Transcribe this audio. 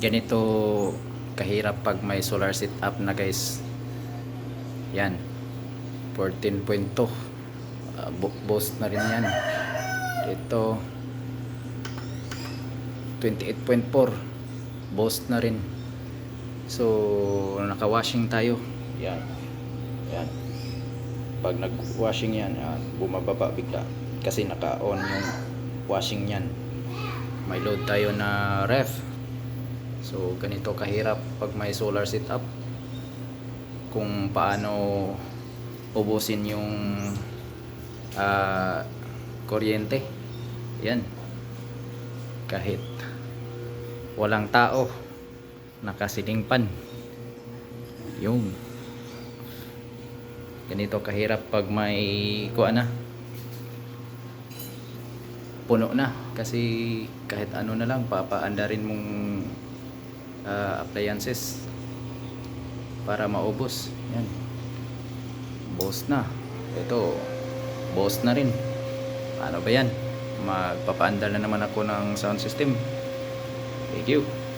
ganito kahirap pag may solar setup na guys. Yan. 14.2 uh, boost na rin yan. Ito 28.4 boost na rin. So naka-washing tayo. Yan. Yan. Pag nag-washing yan yan, bumababa bigla. Kasi naka-on yung washing yan. May load tayo na ref so ganito kahirap pag may solar setup. Kung paano ubusin yung ah, kuryente. Yan. Kahit walang tao nakasiling pan yung ganito kahirap pag may kuha na. Puno na. Kasi kahit ano na lang papaandarin mong ah, appliances para maubos. Yan. Boss na. Ito boss na rin. Ano ba yan? Magpapaandar na naman ako ng sound system. Thank you